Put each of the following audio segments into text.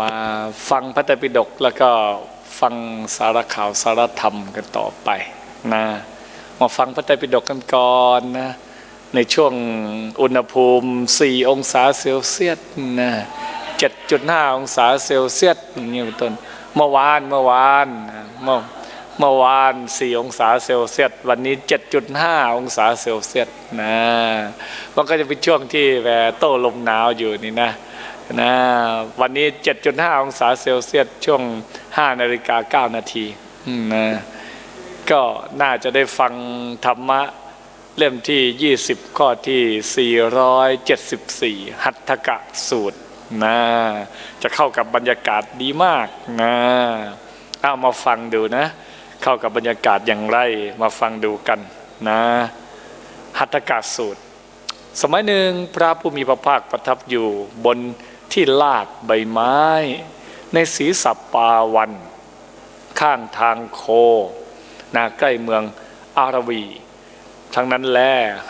มาฟังพระไตรปิฎกแล้วก็ฟังสารข่าวสารธรรมกันต่อไปนะมาฟังพระไตรปิฎกกันก่อนนะในช่วงอุณหภูมิ 4 องศาเซลเซียสนะ7.5 องศาเซลเซียสอย่างนี้เป็นต้นเมื่อวานเมื่อวานเมื่อเมื่อวาน 4 องศาเซลเซียสวันนี้ 7.5 องศาเซลเซียสนะมันก็จะเป็นช่วงที่แวโต้ลมหนาวอยู่นี่นะ นะวันนี้ 7.5 องศาเซลเซียสช่วง 5 นาฬิกา 9 นาทีนะก็น่าจะได้ฟังธรรมะเล่มที่ 20 ข้อที่ 474 หัตถกะสูตรนะจะเข้ากับบรรยากาศดีมากนะเอามาฟังดูนะ เข้ากับบรรยากาศอย่างไรมาฟังดูกันนะหัตถกะสูตร สมัยหนึ่งพระผู้มีพระภาคประทับอยู่บน ที่ลาดใบไม้ ในศีสัปปาวัน ข้างทางโค นาใกล้เมืองอารวี ทั้งนั้นแล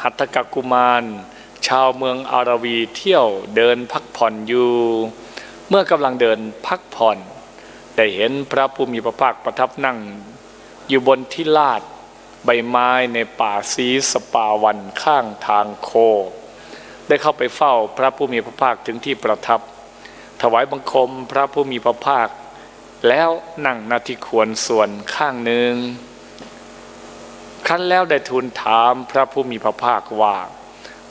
หัตถกกุมาร ชาวเมืองอารวีเที่ยวเดินพักผ่อนอยู่ เมื่อกำลังเดินพักผ่อนได้เห็นพระผู้มีพระภาคประทับนั่ง อยู่บนที่ลาดใบไม้ในป่าสีสปาวันข้างทางโค ได้เข้าไปเฝ้าพระผู้มีพระภาคถึงที่ประทับ ถวายบังคมพระผู้มีพระภาค แล้วนั่งนาทีควรส่วนข้างหนึ่งครั้นแล้วได้ทูลถามพระผู้มีพระภาคว่า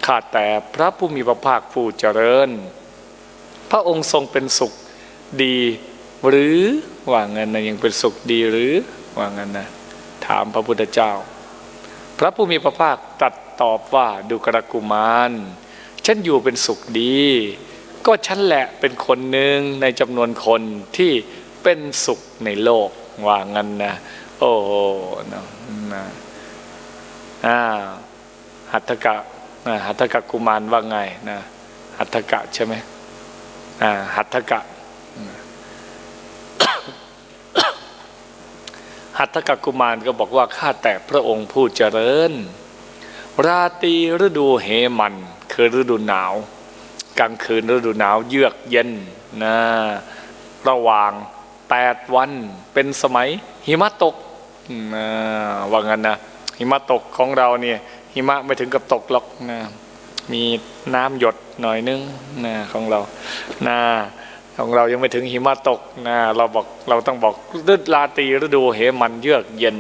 ข้าแต่พระผู้มีพระภาคผู้เจริญ พระองค์ทรงเป็นสุขดี หรือว่างั้นนะยังเป็นสุขดีหรือว่างั้นนะถามพระพุทธเจ้า พระผู้มีพระภาคตรัสตอบว่าดูกระกุมารฉันอยู่เป็นสุขดี ก็ฉันแหละเป็นคนหนึ่งในจำนวนคนที่เป็นสุขในโลกว่างั้นนะ โอ้โหนะนะอ่าหัตถกะหัตถกะกุมารว่าไงนะหัตถกะใช่ไหมอ่าหัตถกะหัตถกกุมารก็บอกว่าข้าแต่พระองค์ผู้เจริญ ราตรีฤดูเหมัน คือฤดูหนาว กลางคืนฤดูหนาวเยือกเย็นนะระหว่างแปดวันเป็นสมัยหิมะตกนะว่างั้นนะหิมะตกของเราเนี่ยหิมะไม่ถึงกับตกหรอกนะมีน้ำหยดหน่อยนึงนะของเรานะของเรายังไม่ถึงหิมะตกนะเราบอกเราต้องบอกฤดูราตรีฤดูเหมันเยือกเย็น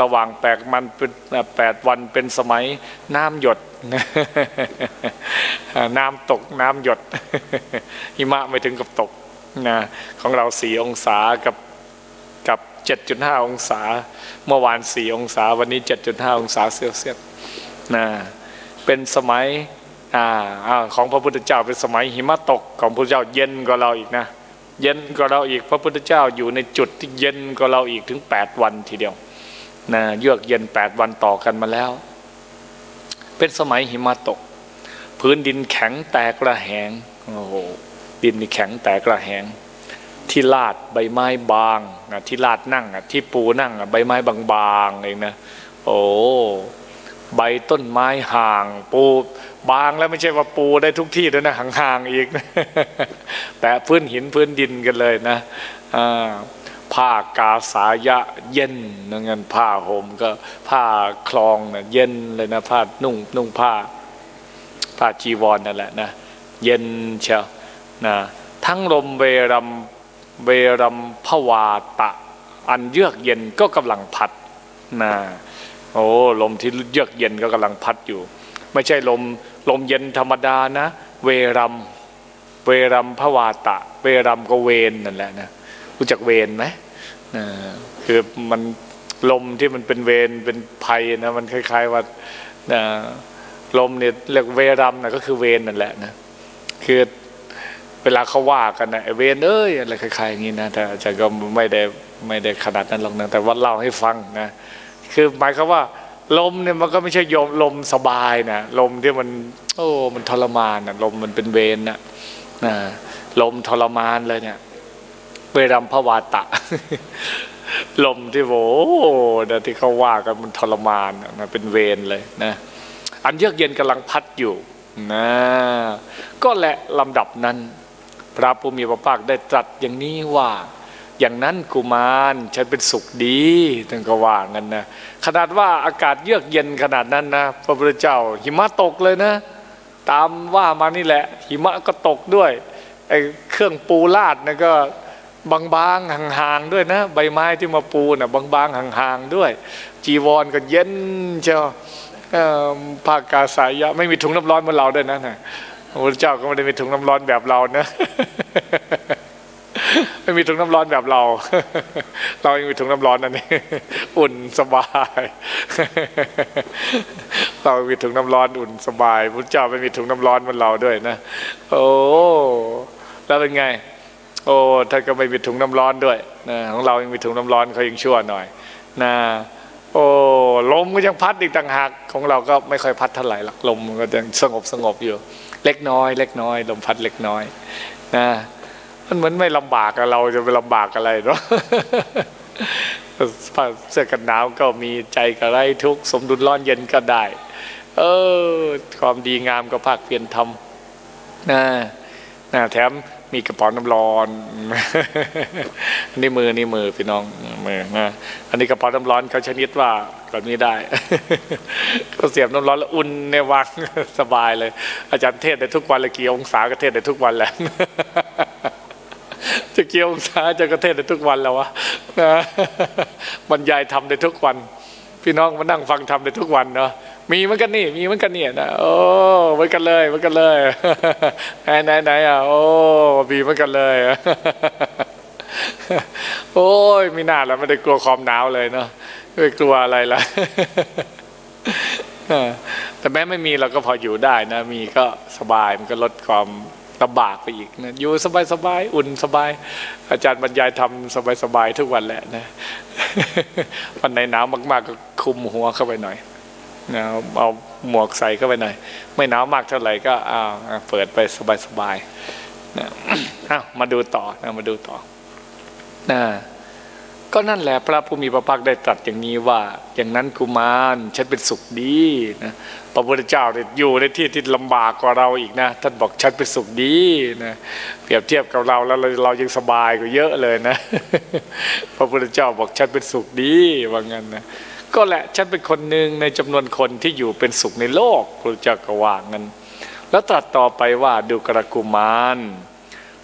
ระหว่างแปดมันเป็นแปดวันเป็นสมัยน้ำหยด น้ำตกน้ำหยด หิมะไม่ถึงกับตกนะของเราสี่องศากับกับ 7.5 องศา เมื่อวาน 4 องศา วันนี้ 7.5 องศาเซลเซียสนะเป็นสมัยอ่าของพระพุทธเจ้าเป็นสมัยหิมะตกของพระพุทธเจ้าเย็นกว่าเราอีกนะ เย็นกว่าเราอีกพระพุทธเจ้าอยู่ในจุดที่เย็นกว่าเราอีกถึง 8 วันทีเดียว นะเยือกเย็น8วันต่อกันมาแล้ว เป็นสมัยหิมะตก พื้นดินแข็งแตกระแหงโอ้โหดินนี่แข็งแตกระแหง ที่ลาดใบไม้บางนะที่ลาดนั่งอะที่ปูนั่งอะใบไม้บางๆเองนะโอ้ใบต้นไม้ห่าง ปูบางแล้วไม่ใช่ว่าปูได้ทุกที่ด้วยนะห่างๆอีกนะแต่พื้นหินพื้นดินกันเลยนะอ่า ผ้ากาสายะเย็นนั่นเงินผ้าห่มก็ผ้าคลองนะเย็นเลยนะผ้านุ่งนุ่งผ้าผ้าจีวรนนั่นแหละนะเย็นเชียวนะทั้งลมเวรัมเวรัมพวาตะ อันเยือกเย็นก็กำลังพัดนะโอ้ลมที่เยือกเย็นก็กำลังพัดอยู่ ไม่ใช่ลมลมเย็นธรรมดานะ เวรัมเวรัมพวาตะ เวรัมก็เวนนั่นแหละนะรู้จักเวนไหม คือมันลมที่มันเป็นเวนเป็นภัยนะมันคล้าย ๆว่าลมเนี่ยเรียกเวรัมนะก็คือเวนนั่นแหละนะคือเวลาเขาว่ากันนะเวนเอ้ยอะไรคล้ายๆอย่างนี้นะแต่อาจารย์ก็ไม่ได้ไม่ได้ขนาดนั้นหรอกนะแต่ว่าเล่าให้ฟังนะคือหมายความว่าลมเนี่ยมันก็ไม่ใช่ยมลมสบายนะลมที่มัน โอ้มันทรมานนะลมมันเป็นเวนนะนะลมทรมานเลยเนี่ย เวรัมพวาตะ ลมที่โว้นะที่เขาว่ากันมันทรมานนะเป็นเวนเลยนะ อันเยือกเย็นกำลังพัดอยู่นะก็แหละลำดับนั้นพพระผู้มีพระภาคได้ตรัสอย่างนี้ว่าอย่างนั้นกุมารฉันเป็นสุขดีท่านก็ว่างั้นนะขนาดว่าอากาศเยือกเย็นขนาดนั้นนะพระพุทธเจ้า หิมะตกเลยนะ ตามว่ามานี่แหละ หิมะก็ตกด้วยไอ้เครื่องปูลาดนะก็ บางๆห่างๆด้วยนะ ใบไม้ที่มาปูนะบางๆห่างๆด้วย จีวรก็เย็นเจ้าเอ่อภากาสายะไม่มีถุงน้ำร้อนเหมือนเราด้วยนะนะพระเจ้าก็ไม่ได้มีถุงน้ำร้อนแบบเรานะไม่มีถุงน้ำร้อนแบบเรา เรายังมีถุงน้ำร้อนอันนี้ อุ่นสบาย เรามีถุงน้ำร้อนอุ่นสบายพระเจ้าไม่มีถุงน้ำร้อนเหมือนเราด้วยนะ โอ้ แล้วเป็นไง โอ้ท่านก็ไม่มีถุงน้ำร้อนด้วยนะของเรายังมีถุงน้ำร้อนเขายังชั่วหน่อยนะโอ้ลมก็ยังพัดอีกต่างหากของเราก็ไม่ค่อยพัดเท่าไหร่หรอกลมก็ยังสงบสงบอยู่ เล็กน้อย เล็กน้อย ลมพัดเล็กน้อยนะมันเหมือนไม่ลำบากอะเราจะไปลำบากอะไรเนาะเสื้อกันหนาวก็มีใจก็ไรทุกสมดุลร้อนเย็นก็ได้ เออ ความดีงามก็ภาคเพียรทำนะนะแถม มีกระป๋องน้ำร้อนนี่มือนี่มือพี่น้องมือนะอันนี้กระป๋องน้ำร้อนเขาชนิดว่าแบบนี้ได้ก็เสียบน้ำร้อนแล้วอุ่นในวังสบายเลย อาจารย์เทศได้ทุกวันเลยกี่องศาก็เทศได้ทุกวันแหละจะเกี่ยวองศาจะกระเทศได้ทุกวันแล้ววะนะบรรยายทำได้ทุกวัน พี่น้องมานั่งฟังทำได้ทุกวันเนาะ มีเหมือนกันนี่มีเหมือนกันเนี่ยนะโอ้เหมือนกันเลยเหมือนกันเลยไหนไหนไหนอะโอ้มีเหมือนกันเลยโอ้ยมีหน้าแล้วไม่ได้กลัวความหนาวเลยเนาะไม่กลัวอะไรละแต่แม้ไม่มีเราก็พออยู่ได้นะ มีก็สบายมันก็ลดความลำบากไปอีกนะอยู่สบายสบายอุ่นสบาย อาจารย์บรรยายทำสบายสบายทุกวันแหละนะวันไหนหนาวมาก ๆ ก็คุมหัวเข้าไปหน่อย นะเอาหมวกใส่เข้าไปหน่อย ไม่หนาวมากเท่าไหร่ก็อ้าวเปิดไปสบายๆนะอ้าวมาดูต่อนะมาดูต่อนะก็นั่นแหละพระผู้มีพระภาคได้ตรัสอย่างนี้ว่า อย่างนั้นกุมารฉันเป็นสุขดีนะพระพุทธเจ้าเนี่ยอยู่ในที่ที่ลำบากกว่าเราอีกนะท่านบอกฉันเป็นสุขดีนะเปรียบเทียบกับเราแล้วเราเรายังสบายกว่าเยอะเลยนะ พระพุทธเจ้าบอกฉันเป็นสุขดีว่างั้นนะ ก็แหละฉันเป็นคนหนึ่งในจำนวนคนที่อยู่เป็นสุขในโลกพระพุทธเจ้าก็ว่างั้น แล้วตรัสต่อไปว่าดูกระกุมาร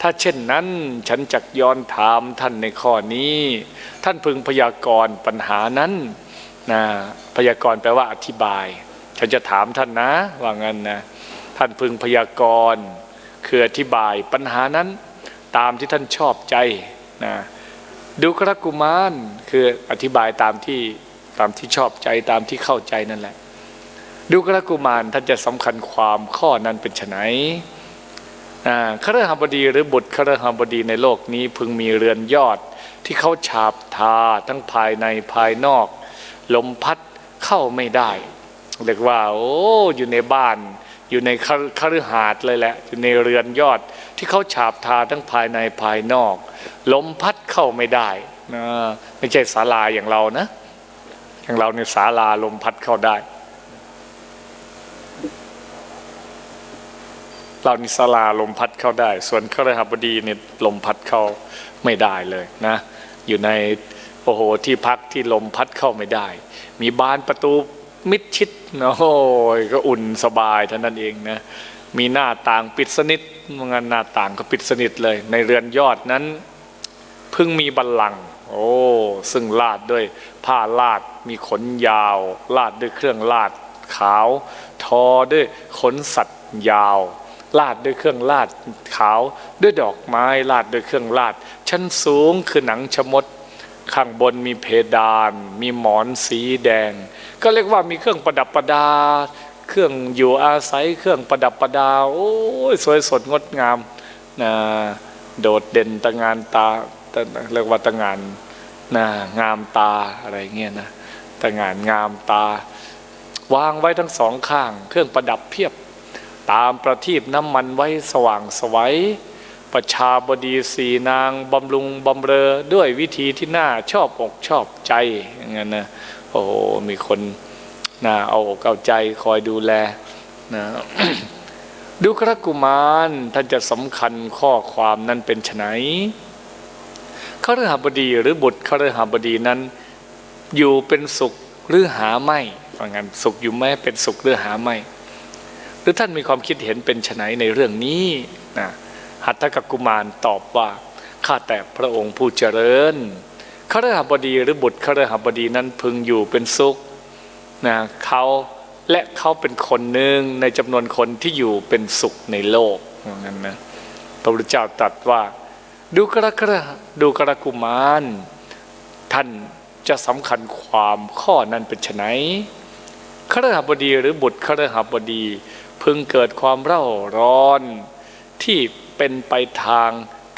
ถ้าเช่นนั้นฉันจักย้อนถามท่านในข้อนี้ ท่านพึงพยากรณ์ปัญหานั้นนะพยากรณ์แปลว่าอธิบาย ฉันจะถามท่านนะว่างั้นนะท่านพึงพยากรณ์คืออธิบายปัญหานั้น ตามที่ท่านชอบใจนะดูกรกุมารคืออธิบายตามที่ ตามที่ชอบใจตามที่เข้าใจนั่นแหละ ดูกรกุมารท่านจะสำคัญความข้อนั้นเป็นไฉนอ่าคฤหบดีหรือบุตรคฤหบดีในโลกนี้พึงมีเรือนยอดที่เขาฉาบทาทั้งภายในภายนอก ลมพัดเข้าไม่ได้เรียกว่า โอ้อยู่ในบ้าน อยู่ในคฤหาสน์เลยแหละอยู่ในเรือนยอดที่เขาฉาบทาทั้งภายในภายนอก ลมพัดเข้าไม่ได้นะไม่ใช่ศาลาอย่างเรานะ อย่างเราในศาลาลมพัดเข้าได้ เรานิสลาลมพัดเข้าได้ ส่วนเครหบดีเนี่ยลมพัดเข้าไม่ได้เลยนะ อยู่ในโอ้โหที่พักที่ลมพัดเข้าไม่ได้ มีบานประตูมิดชิดนะโอ้ยก็อุ่นสบายเท่านั้นเองนะมีหน้าต่างปิดสนิทงานหน้าต่างก็ปิดสนิทเลย ในเรือนยอดนั้น เพิ่งมีบัลลังก์ โอ้ซึ่งลาดด้วยผ้าลาดมีขนยาว ลาดด้วยเครื่องลาดขาว ทอด้วยขนสัตว์ยาว ลาดด้วยเครื่องลาดขาว ด้วยดอกไม้ลาดด้วยเครื่องลาด ชั้นสูงคือหนังชะมด ข้างบนมีเพดาน มีหมอนสีแดง ก็เรียกว่ามีเครื่องประดับประดา เครื่องอยู่อาศัยเครื่องประดับประดาโอ้ยสวยสดงดงามนะโดดเด่นตะงานตา เรียกว่าตะงานนะงามตาอะไรเงี้ยนะตะงานงามตา วางไว้ทั้งสองข้าง เครื่องประดับเพียบ ตามประทีปน้ำมันไว้สว่างสวัยประชาบดีสีนางบำรุงบำเรอด้วยวิธีที่น่าชอบอกชอบใจอย่างนั้นนะโอ้โหมีคนน่าเอาอกเอาใจคอยดูแลนะดูกรกุมารท่านจะสำคัญข้อความนั้นเป็นไน ขรหบดีหรือบุตรขรหบดีนั้น อยู่เป็นสุขหรือหาไม่ว่างั้นสุขอยู่ไหมเป็นสุขหรือหาไม่ หรือท่านมีความคิดเห็นเป็นไนในเรื่องนี้นะหัตถกกุมารตอบว่าข้าแต่พระองค์ผู้เจริญขรหบดีหรือบุตรขรหบดีนั้นพึงอยู่เป็นสุขนะเขาและเขาเป็นคนหนึ่งในจำนวนคนที่อยู่เป็นสุขในโลกว่างั้นนะพระพุทธเจ้าตรัสว่า ดูกระกระดูกระกุมาร ท่านจะสำคัญความข้อนั้นเป็นไนขรหบดีหรือบุตรขรหบดี พึงเกิดความเร่าร้อน ที่เป็นไปทาง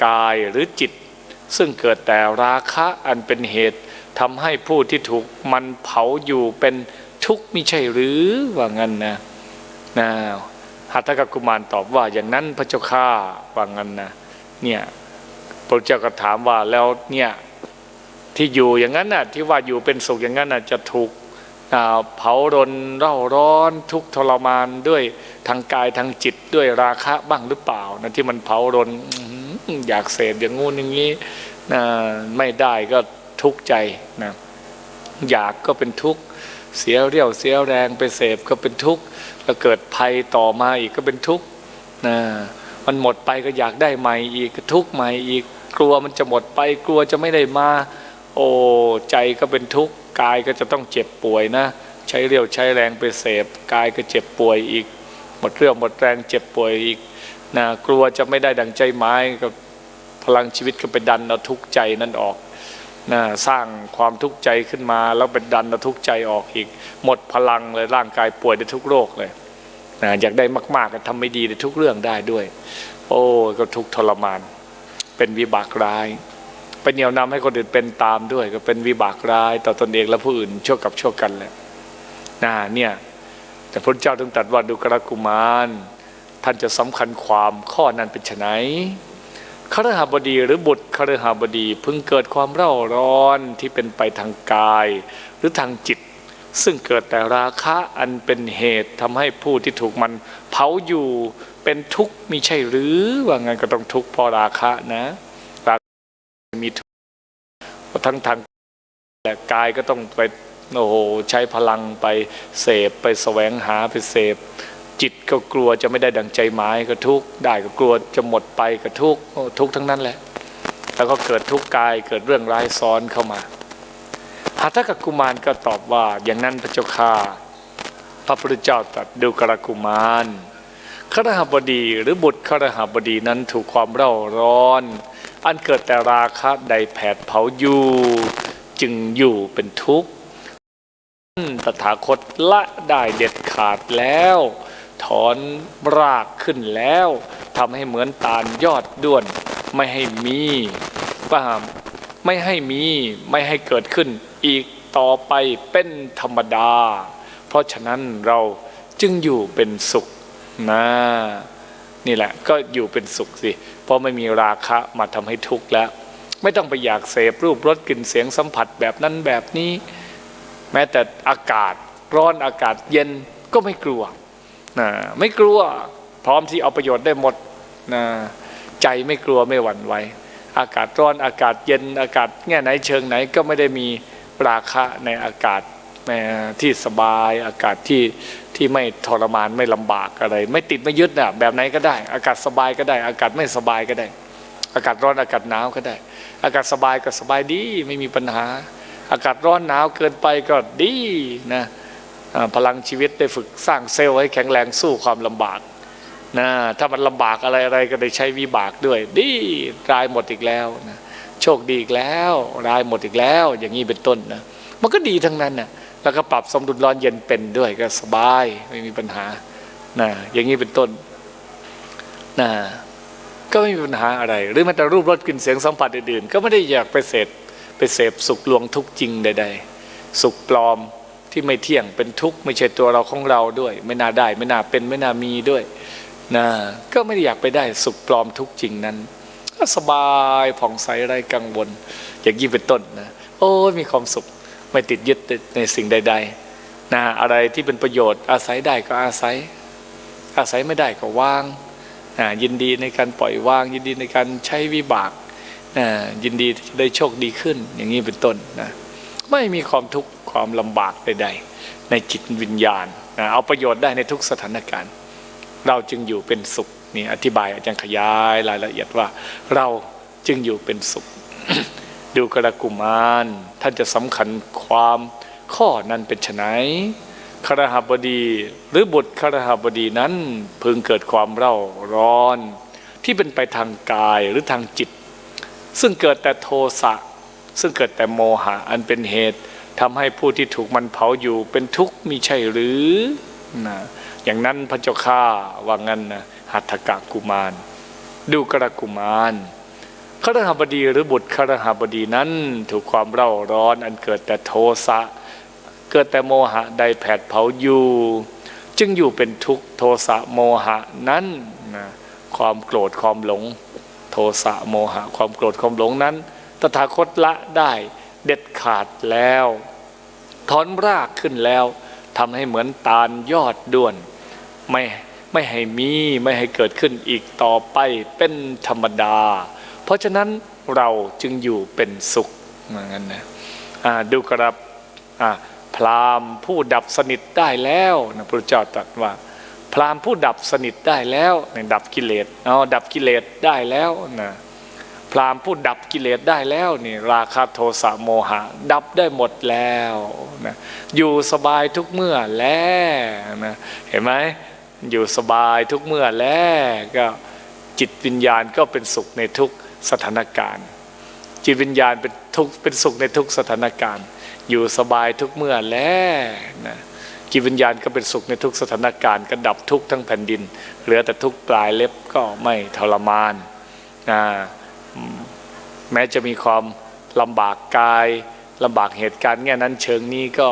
กายหรือจิต ซึ่งเกิดแต่ราคะอันเป็นเหตุทำให้ผู้ที่ถูกมันเผาอยู่เป็นทุกข์มิใช่หรือว่างั้นนะนะหัตถกกุมารตอบว่าอย่างนั้นพระเจ้าข้าว่างั้นนะเนี่ย ระเจ้าก็ถามว่าแล้วเนี่ยที่อยู่อย่างนั้นน่ะที่ว่าอยู่เป็นสุขอย่างนั้นน่ะจะถูกเผารนเร่าร้อนทุกทรมานด้วยทางกายทางจิตด้วยราคะบ้างหรือเปล่านะที่มันเผารนอื้อหืออยากเสพอย่างงู้นอย่างนี้นะไม่ได้ก็ทุกข์ใจนะอยากก็เป็นทุกข์เสียเรี่ยวเสียแรงไปเสพก็เป็นทุกข์แล้วเกิดภัยต่อมาอีกก็เป็นทุกข์นะมันหมดไปก็อยากได้ใหม่อีกก็ทุกข์ใหม่อีก กลัวมันจะหมดไปกลัวจะไม่ได้มา โอ้ใจก็เป็นทุกข์กายก็จะต้องเจ็บป่วยนะ ใช้เรี่ยวใช้แรงไปเสพกายก็เจ็บป่วยอีก หมดเรี่ยวหมดแรงเจ็บป่วยอีกนะกลัวจะไม่ได้ดังใจหมายก็พลังชีวิตก็ไปดันเอาทุกข์ใจนั่นออกนะสร้างความทุกข์ใจขึ้นมา แล้วเป็นดันเอาทุกข์ใจออกอีก หมดพลังเลยร่างกายป่วยได้ทุกโรคเลยนะอยากได้มาก ๆก็ทำไม่ดีในทุกเรื่องได้ด้วย โอ้ก็ทุกทรมาน เป็นวิบากร้ายไปเหนี่ยวนำให้คนอื่นเป็นตามด้วย ก็เป็นวิบากร้าย ต่อตนเองและผู้อื่นชั่วกับชั่วกันแหละนะเนี่ยแต่พระเจ้าถึงตรัสว่าดูกระกุมารท่านจะสำคัญความข้อนั้นเป็นไนครหบดีหรือบุตรครหบดีพึงเกิดความเร่าร้อนที่เป็นไปทางกาย หรือทางจิต ซึ่งเกิดแต่ราคะอันเป็นเหตุทำให้ผู้ที่ถูกมันเผาอยู่ เป็นทุกข์มีใช่หรือว่างั้นก็ต้องทุกข์เพราะราคะนะราคะมีทุกข์ทั้งทางแต่กายก็ต้องไปโอ้โหใช้พลังไปเสพไปแสวงหาไปเสพ จิตก็กลัวจะไม่ได้ดังใจหมายก็ทุกข์ได้ก็กลัวจะหมดไปก็ทุกข์ทุกข์ทั้งนั้นแหละ แล้วก็เกิดทุกข์กายเกิดเรื่องร้ายซ้อนเข้ามาหัตถกกุมารก็ตอบว่าอย่างนั้นพระเจ้าข้าพระพุทธเจ้าตรัสดูกรกุมาร ขรหบดีหรือบุตรขรหบดีนั้นถูกความเร่าร้อน อันเกิดแต่ราคะใดแผดเผาอยู่จึงอยู่เป็นทุกข์ตถาคตละได้เด็ดขาดแล้ว ถอนรากขึ้นแล้วทำให้เหมือนตาลยอดด้วน ไม่ให้มีป่าไม่ให้มีไม่ให้เกิดขึ้นอีกต่อไปเป็นธรรมดา เพราะฉะนั้นเราจึงอยู่เป็นสุข นะนี่แหละ ก็อยู่เป็นสุขสิ เพราะไม่มีราคะมาทำให้ทุกข์แล้ว ไม่ต้องไปอยากเสพรูปรสกลิ่นเสียงสัมผัสแบบนั้นแบบนี้ แม้แต่อากาศร้อนอากาศเย็นก็ไม่กลัวนะไม่กลัว พร้อมที่เอาประโยชน์ได้หมดนะใจไม่กลัวไม่หวั่นไหวอากาศร้อนอากาศเย็นอากาศแง่ไหนเชิงไหนก็ไม่ได้มีราคะในอากาศแหมที่สบายอากาศที่ ที่ไม่ทรมานไม่ลำบากอะไร ไม่ติดไม่ยึดนะแบบไหนก็ได้ อากาศสบายก็ได้ อากาศไม่สบายก็ได้ อากาศร้อนอากาศหนาวก็ได้ อากาศสบายก็สบายดีไม่มีปัญหา อากาศร้อนหนาวเกินไปก็ดีนะพลังชีวิตได้ฝึกสร้างเซลล์ให้แข็งแรงสู้ความลำบากนะถ้ามันลำบากอะไรอะไรก็ได้ใช้วิบากด้วย ดีรายหมดอีกแล้วนะโชคดีอีกแล้วรายหมดอีกแล้ว อย่างนี้เป็นต้นนะมันก็ดีทั้งนั้นนะ แล้วก็ปรับสมดุลร้อนเย็นเป็นด้วยก็สบายไม่มีปัญหานะอย่างนี้เป็นต้นนะก็ไม่มีปัญหาอะไร หรือแม้แต่รูปรสกลิ่นเสียงสัมผัสอื่นๆ ก็ไม่ได้อยากไปเสพไปเสพสุขลวงทุกจริงใด ๆ สุขปลอมที่ไม่เที่ยงเป็นทุกข์ไม่ใช่ตัวเราของเราด้วย ไม่น่าได้ ไม่น่าเป็นไม่น่ามีด้วยนะก็ไม่ได้อยากไปได้สุขปลอมทุกจริงนั้น ก็สบายผ่องใสไร้กังวล อย่างนี้เป็นต้นนะโอ้ยมีความสุข ไม่ติดยึดในสิ่งใด ๆ นะอะไรที่เป็นประโยชน์อาศัยได้ก็อาศัย อาศัยไม่ได้ก็วางอ่ายินดีในการปล่อยวาง ยินดีในการใช้วิบากอ่ายินดีจะได้โชคดีขึ้น อย่างนี้เป็นต้นนะไม่มีความทุกข์ความลำบากใด ๆ ในจิตวิญญาณนะเอาประโยชน์ได้ในทุกสถานการณ์ เราจึงอยู่เป็นสุขนี่อธิบายอาจารย์ขยายรายละเอียดว่า เราจึงอยู่เป็นสุข ดูกระกุมารท่านจะสำคัญความข้อนั้นเป็นไฉนครหบดีหรือบุตรครหบดีนั้นพึงเกิดความเร่าร้อน ที่เป็นไปทางกายหรือทางจิต ซึ่งเกิดแต่โทสะซึ่งเกิดแต่โมหะอันเป็นเหตุทำให้ผู้ที่ถูกมันเผาอยู่เป็นทุกข์มีใช่หรือนะอย่างนั้นพระเจ้าข้าว่างั้นนะหัตถกะกุมาร ดูกระกุมาร ครหบดีหรือบุตรครหบดีนั้น ถูกความเร่าร้อนอันเกิดแต่โทสะเกิดแต่โมหะใดแผดเผาอยู่ จึงอยู่เป็นทุกข์โทสะโมหะนั้นนะความโกรธความหลง โทสะโมหะ ความโกรธความหลงนั้น ตถาคตละได้เด็ดขาดแล้วถอนรากขึ้นแล้วทำให้เหมือนตาลยอดด้วนไม่ไม่ให้มีไม่ให้เกิดขึ้นอีกต่อไปเป็นธรรมดา เพราะฉะนั้นเราจึงอยู่เป็นสุขเหมือนกันนะดูกรับอ่าพรามผู้ดับสนิทได้แล้วนะพระเจ้าตรัสว่า พรามผู้ดับสนิทได้แล้วเนี่ยดับกิเลสเอาดับกิเลสได้แล้วนะพรามผู้ดับกิเลสได้แล้วนี่ราคะโทสะโมหะ ดับได้หมดแล้วนะอยู่สบายทุกเมื่อแล้วนะเห็นไหมอยู่สบายทุกเมื่อแล้วก็จิตวิญญาณก็เป็นสุขในทุก สถานการณ์ จิตวิญญาณเป็นทุกเป็นสุขในทุกสถานการณ์ อยู่สบายทุกเมื่อแล้วนะจิตวิญญาณก็เป็นสุขในทุกสถานการณ์ก็ดับทุกทั้งแผ่นดิน เหลือแต่ทุกปลายเล็บก็ไม่ทรมานอ่าอืมแม้จะมีความลำบากกายลำบากเหตุการณ์เงี้ยนั้นเชิงนี้ก็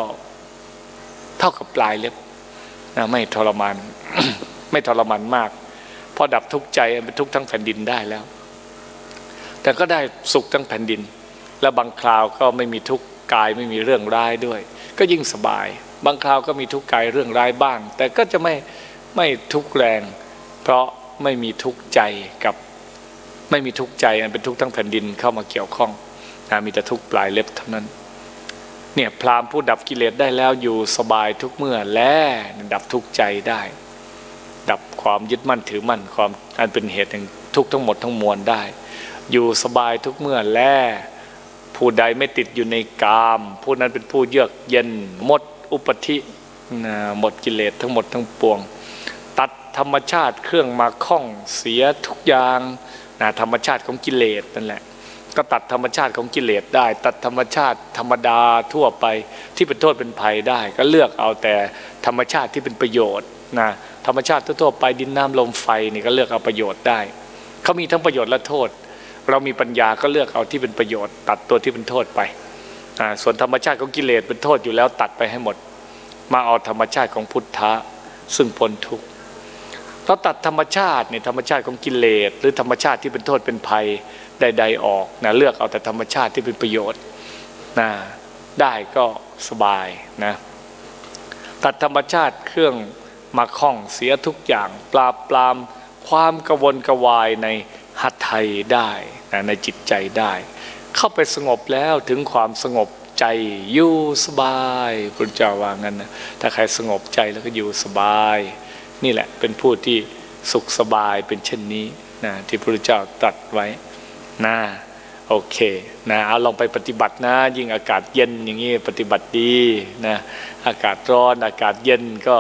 เท่ากับปลายเล็บนะไม่ทรมานไม่ทรมานมากเพราะดับทุกใจเป็นทุกทั้งแผ่นดินได้แล้ว แต่ก็ได้สุขทั้งแผ่นดิน และบางคราวก็ไม่มีทุกข์กายไม่มีเรื่องร้ายด้วย ก็ยิ่งสบาย บางคราวก็มีทุกข์กายเรื่องร้ายบ้าง แต่ก็จะไม่ไม่ทุกข์แรง เพราะไม่มีทุกข์ใจกับไม่มีทุกข์ใจอันเป็นทุกข์ทั้งแผ่นดินเข้ามาเกี่ยวข้องนะมีแต่ทุกข์ปลายเล็บเท่านั้นเนี่ยพรามผู้ดับกิเลสได้แล้วอยู่สบายทุกเมื่อและดับทุกข์ใจได้ ดับความยึดมั่นถือมั่นความอันเป็นเหตุแห่งทุกข์ทั้งหมดทั้งมวลได้ อยู่สบายทุกเมื่อแลผู้ใดไม่ติดอยู่ในกาม ผู้นั้นเป็นผู้เยือกเย็น หมดอุปธิหมดกิเลสทั้งหมดทั้งปวง ตัดธรรมชาติเครื่องมาข้องเสียทุกอย่างนะธรรมชาติของกิเลสนั่นแหละ ก็ตัดธรรมชาติของกิเลสได้ ตัดธรรมชาติธรรมดาทั่วไปที่เป็นโทษเป็นภัยได้ ก็เลือกเอาแต่ธรรมชาติที่เป็นประโยชน์นะธรรมชาติทั่วไปดินน้ำลมไฟนี่ก็เลือกเอาประโยชน์ได้เขามีทั้งประโยชน์และโทษ เรามีปัญญาก็เลือกเอาที่เป็นประโยชน์ ตัดตัวที่เป็นโทษไปส่วนธรรมชาติของกิเลสเป็นโทษอยู่แล้วตัดไปให้หมด มาเอาธรรมชาติของพุทธะซึ่งพ้นทุกข์เราตัดธรรมชาติเนี่ยธรรมชาติของกิเลส หรือธรรมชาติที่เป็นโทษเป็นภัยใด ๆออกนะเลือกเอาแต่ธรรมชาติที่เป็นประโยชน์นะได้ก็สบายนะตัดธรรมชาติเครื่องมาข้องเสียทุกอย่าง ปราบปรามความกระวนกระวายใน หัตถไทยได้นะในจิตใจได้ เข้าไปสงบแล้วถึงความสงบใจอยู่สบายพระเจ้าว่างั้นนะถ้าใครสงบใจแล้วก็อยู่สบาย นี่แหละเป็นผู้ที่สุขสบายเป็นเช่นนี้นะที่พระเจ้าตรัสไว้นะโอเคนะเอาลองไปปฏิบัตินะ ยิ่งอากาศเย็นอย่างนี้ปฏิบัติดีนะอากาศร้อนอากาศเย็นก็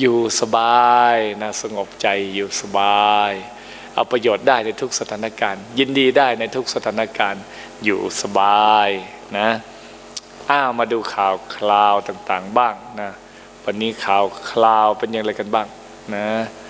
อยู่สบายนะสงบใจอยู่สบาย เอาประโยชน์ได้ในทุกสถานการณ์ ยินดีได้ในทุกสถานการณ์อยู่สบายนะอ้าวมาดูข่าวคราวต่างๆบ้างนะวันนี้ข่าวคราวเป็นอย่างไรกันบ้างนะ